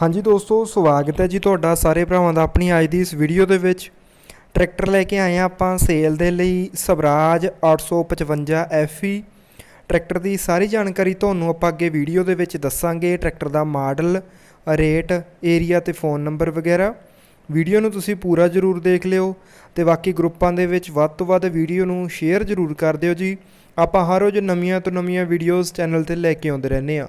ਹਾਂਜੀ ਦੋਸਤੋ, ਸਵਾਗਤ ਹੈ ਜੀ ਤੁਹਾਡਾ ਸਾਰੇ ਭਰਾਵਾਂ ਦਾ ਆਪਣੀ ਅੱਜ ਦੀ ਇਸ ਵੀਡੀਓ ਦੇ ਵਿੱਚ। ਟਰੈਕਟਰ ਲੈ ਕੇ ਆਏ ਹਾਂ ਆਪਾਂ ਸੇਲ ਦੇ ਲਈ ਸਵਰਾਜ 855 FE ਟਰੈਕਟਰ ਦੀ ਸਾਰੀ ਜਾਣਕਾਰੀ ਤੁਹਾਨੂੰ ਆਪਾਂ ਅੱਗੇ ਵੀਡੀਓ ਦੇ ਵਿੱਚ ਦੱਸਾਂਗੇ। ਟਰੈਕਟਰ ਦਾ ਮਾਡਲ, ਰੇਟ ਏਰੀਆ ਤੇ ਫੋਨ ਨੰਬਰ ਵਗੈਰਾ। ਵੀਡੀਓ ਨੂੰ ਤੁਸੀਂ ਪੂਰਾ ਜ਼ਰੂਰ ਦੇਖ ਲਿਓ ਤੇ ਬਾਕੀ ਗਰੁੱਪਾਂ ਦੇ ਵਿੱਚ ਵੱਧ ਤੋਂ ਵੱਧ ਵੀਡੀਓ ਨੂੰ ਸ਼ੇਅਰ ਜ਼ਰੂਰ ਕਰ ਦਿਓ ਜੀ। ਆਪਾਂ ਹਰ ਰੋਜ਼ ਨਵੀਆਂ ਤੋਂ ਨਵੀਆਂ ਵੀਡੀਓਜ਼ ਚੈਨਲ ਤੇ ਲੈ ਕੇ ਆਉਂਦੇ ਰਹਿੰਦੇ ਆ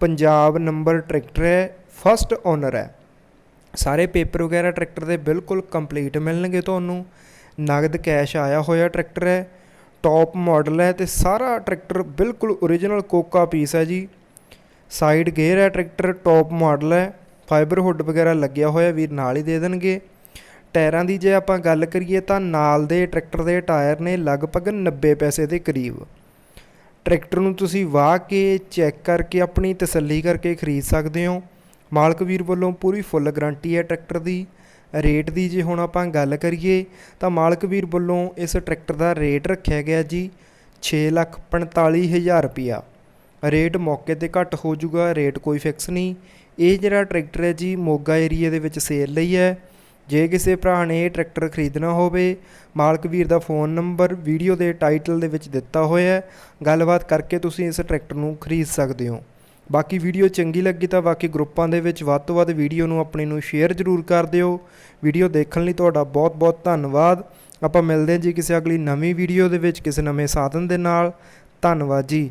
ਪੰਜਾਬ ਨੰਬਰ ਟਰੈਕਟਰ ਹੈ ਫਸਟ ਓਨਰ ਹੈ। ਸਾਰੇ ਪੇਪਰ ਵਗੈਰਾ ਟਰੈਕਟਰ ਦੇ ਬਿਲਕੁਲ ਕੰਪਲੀਟ ਮਿਲਣਗੇ ਤੁਹਾਨੂੰ। ਨਗਦ ਕੈਸ਼ ਆਇਆ ਹੋਇਆ ਟਰੈਕਟਰ ਹੈ ਟੌਪ ਮਾਡਲ ਹੈ ਤੇ ਸਾਰਾ ਟਰੈਕਟਰ ਬਿਲਕੁਲ ਓਰੀਜਨਲ ਕੋਕਾ ਪੀਸ ਹੈ ਜੀ। ਸਾਈਡ ਗੇਅਰ ਹੈ ਟਰੈਕਟਰ ਟੌਪ ਮਾਡਲ ਹੈ। ਫਾਈਬਰ ਹੁੱਡ ਵਗੈਰਾ ਲੱਗਿਆ ਹੋਇਆ, ਵੀਰ ਨਾਲ ਹੀ ਦੇ ਦੇਣਗੇ। ਟਾਇਰਾਂ ਦੀ ਜੇ ਆਪਾਂ ਗੱਲ ਕਰੀਏ ਤਾਂ ਨਾਲ ਦੇ ਟਰੈਕਟਰ ਦੇ ਟਾਇਰ ਨੇ ਲਗਭਗ 90 ਪੈਸੇ ਦੇ ਕਰੀਬ। ਟਰੈਕਟਰ ਨੂੰ ਤੁਸੀਂ ਵਾਹ ਕੇ ਚੈੱਕ ਕਰਕੇ ਆਪਣੀ ਤਸੱਲੀ ਕਰਕੇ ਖਰੀਦ ਸਕਦੇ ਹੋ। ਮਾਲਕ ਵੀਰ ਵੱਲੋਂ ਪੂਰੀ ਫੁੱਲ ਗਾਰੰਟੀ ਹੈ ਟਰੈਕਟਰ ਦੀ। ਰੇਟ ਦੀ ਜੇ ਹੁਣ ਆਪਾਂ ਗੱਲ ਕਰੀਏ ਤਾਂ ਮਾਲਕ ਵੀਰ ਵੱਲੋਂ ਇਸ ਟਰੈਕਟਰ ਦਾ ਰੇਟ ਰੱਖਿਆ ਗਿਆ ਜੀ 645000 ਰੁਪਿਆ ਰੇਟ ਮੌਕੇ ਤੇ ਘੱਟ ਹੋ ਜਾਊਗਾ, ਰੇਟ ਕੋਈ ਫਿਕਸ ਨਹੀਂ। ਇਹ ਜਿਹੜਾ ਟਰੈਕਟਰ ਹੈ ਜੀ ਮੋਗਾ ਏਰੀਆ ਦੇ ਵਿੱਚ ਸੇਲ ਲਈ ਹੈ। ਜੇ ਕਿਸੇ ਭਰਾ ਨੇ ਇਹ ਟਰੈਕਟਰ ਖਰੀਦਣਾ ਹੋਵੇ, ਮਾਲਕ ਵੀਰ ਦਾ ਫੋਨ ਨੰਬਰ ਵੀਡੀਓ ਦੇ ਟਾਈਟਲ ਦੇ ਵਿੱਚ ਦਿੱਤਾ ਹੋਇਆ ਹੈ। ਗੱਲਬਾਤ ਕਰਕੇ ਤੁਸੀਂ ਇਸ ਟਰੈਕਟਰ ਨੂੰ ਖਰੀਦ ਸਕਦੇ ਹੋ। ਬਾਕੀ ਵੀਡੀਓ ਚੰਗੀ ਲੱਗੀ ਤਾਂ ਬਾਕੀ ਗਰੁੱਪਾਂ ਦੇ ਵਿੱਚ ਵੱਧ ਤੋਂ ਵੱਧ ਵੀਡੀਓ ਨੂੰ ਆਪਣੇ ਨੂੰ ਸ਼ੇਅਰ ਜ਼ਰੂਰ ਕਰ ਦਿਓ। ਵੀਡੀਓ ਦੇਖਣ ਲਈ ਤੁਹਾਡਾ ਬਹੁਤ ਬਹੁਤ ਧੰਨਵਾਦ। ਆਪਾਂ ਮਿਲਦੇ ਹਾਂ ਜੀ ਕਿਸੇ ਅਗਲੀ ਨਵੀਂ ਵੀਡੀਓ ਦੇ ਵਿੱਚ, ਕਿਸੇ ਨਵੇਂ ਸਾਧਨ ਦੇ ਨਾਲ। ਧੰਨਵਾਦ ਜੀ।